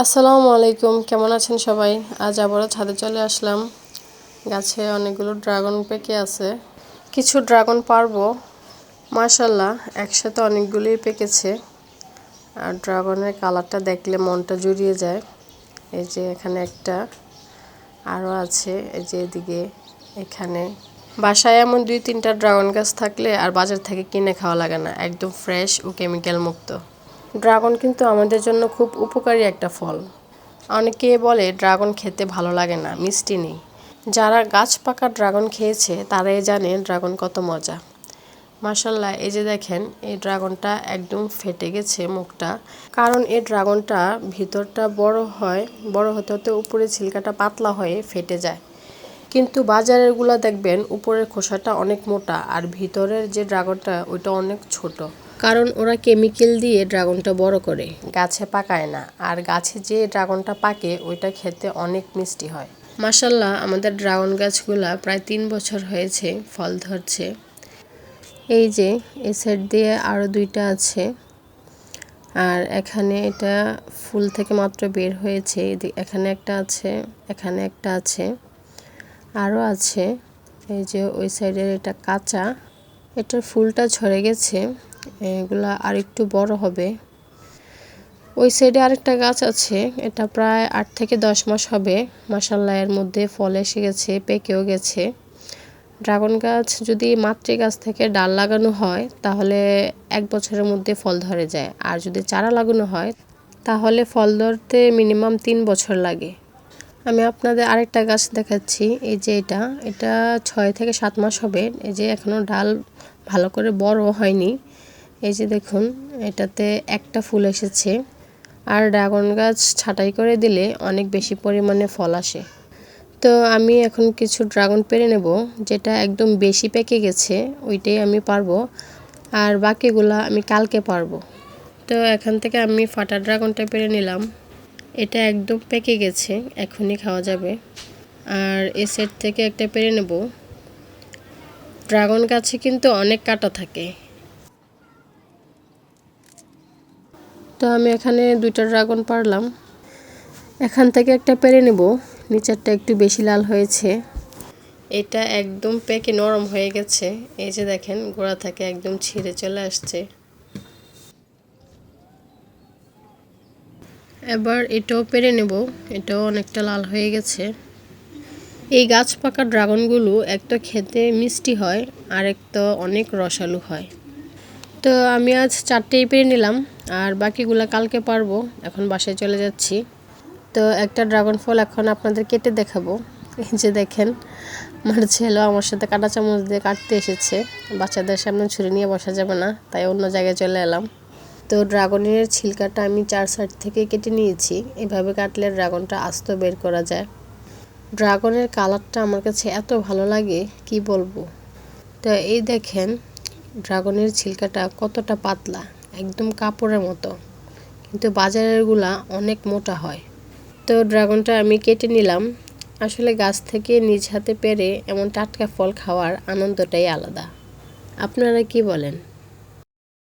আসসালামু আলাইকুম, কেমন আছেন সবাই? আজ আবারও ছাদে চলে আসলাম। গাছে অনেকগুলো ড্রাগন পেকে আছে। কিছু ড্রাগন পারব। মাশাল্লাহ একসাথে অনেকগুলোই পেকেছে। আর ড্রাগনের কালারটা দেখলে মনটা জুড়িয়ে যায়। এই যে এখানে একটা, আরও আছে। এই যে এদিকে এখানে। বাসায় এমন দুই তিনটা ড্রাগন গাছ থাকলে আর বাজার থেকে কিনে খাওয়া লাগে না। একদম ফ্রেশ ও কেমিক্যাল মুক্ত। ড্রাগন কিন্তু আমাদের জন্য খুব উপকারী একটা ফল। অনেকে বলে ড্রাগন খেতে ভালো লাগে না, মিষ্টি নেই। যারা গাছ পাকা ড্রাগন খেয়েছে, তারাই জানে ড্রাগন কত মজা। মাসাল্লাহ এই যে দেখেন, এই ড্রাগনটা একদম ফেটে গেছে মুখটা। কারণ এই ড্রাগনটা ভিতরটা বড় হয়, বড় হতে হতে উপরে ছিলকাটা পাতলা হয়ে ফেটে যায়। কিন্তু বাজারেরগুলো দেখবেন, উপরের খোসাটা অনেক মোটা আর ভিতরের যে ড্রাগনটা, ওইটা অনেক ছোট। কারণ ওরা কেমিক্যাল দিয়ে ড্রাগনটা বড় করে। গাছে পাকায় না। আর গাছে যে ড্রাগনটা পাকে ওইটা খেতে অনেক মিষ্টি হয়। মাসাল্লাহ আমাদের ড্রাগন গাছগুলা প্রায় তিন বছর হয়েছে ফল ধরছে। এই যে এই সাইড দিয়ে আরও দুইটা আছে। আর এখানে এটা ফুল থেকে মাত্র বের হয়েছে। এখানে একটা আছে এখানে একটা আছে। আরও আছে। এই যে ওই সাইডের এটা কাঁচা। এটার ফুলটা ঝরে গেছে। এগুলা আর একটু বড় হবে। ওই সাইডে আরেকটা গাছ আছে, এটা প্রায় আট থেকে দশ মাস হবে। মাসাল্লা এর মধ্যে ফল এসে গেছে, পেকেও গেছে। ড্রাগন গাছ যদি মাতৃ গাছ থেকে ডাল লাগানো হয়, তাহলে এক বছরের মধ্যে ফল ধরে যায়। আর যদি চারা লাগানো হয়, তাহলে ফল ধরতে মিনিমাম তিন বছর লাগে। আমি আপনাদের আরেকটা গাছ দেখাচ্ছি, এই যে এটা। এটা ছয় থেকে সাত মাস হবে। এই যে এখনও ডাল ভালো করে বড় হয়নি। এই যে দেখুন, এটাতে একটা ফুল এসেছে। আর ড্রাগন গাছ ছাটাই করে দিলে অনেক বেশি পরিমাণে ফল আসে। তো আমি এখন কিছু ড্রাগন পেরে নেব, যেটা একদম বেশি পেকে গেছে, ওইটাই আমি পারব। আর বাকিগুলা আমি কালকে পারব। তো এখান থেকে আমি ফাটা ড্রাগনটা পেরে নিলাম। এটা একদম পেকে গেছে, এখনই খাওয়া যাবে। আর এ সেট থেকে একটা পেরে নেব। ড্রাগন গাছে কিন্তু অনেক কাটা থাকে। তো আমি এখানে দুইটা ড্রাগন পারলাম। এখান থেকে একটা পেরে নেব। নিচেরটা একটু বেশি লাল হয়েছে। এটা একদম পেকে নরম হয়ে গেছে। এই যে দেখেন, গোড়া থেকে একদম ছিঁড়ে চলে আসছে। এবার এটাও পেরে নেব। এটাও অনেকটা লাল হয়ে গেছে। এই গাছ পাকা ড্রাগনগুলো একটা খেতে মিষ্টি হয় আর একটা অনেক রসালো হয়। তো আমি আজ চারটেই পেরে নিলাম। আর বাকিগুলো কালকে পারব। এখন বাসায় চলে যাচ্ছি। তো একটা ড্রাগন ফল এখন আপনাদের কেটে দেখাবো। এই যে দেখেন, আমার ছেলে আমার সাথে কাটা চামচ দিয়ে কাটতে এসেছে। বাচ্চাদের সামনে ছুরি নিয়ে বসা যাবে না, তাই অন্য জায়গায় চলে এলাম। তো ড্রাগনের ছিলকাটা আমি চার সাইড থেকে কেটে নিয়েছি। এভাবে কাটলে ড্রাগনটা আস্ত বের করা যায়। ড্রাগনের কালারটা আমার কাছে এত ভালো লাগে, কি বলব? তো এই দেখেন, ড্রাগনের ছিলকাটা কতটা পাতলা। একদম কাপড়ের মতো। কিন্তু বাজারেরগুলা অনেক মোটা হয়। তো ড্রাগনটা আমি কেটে নিলাম। আসলে গাছ থেকে নিজ হাতে পেরে এমন টাটকা ফল খাওয়ার আনন্দটাই আলাদা। আপনারা কি বলেন?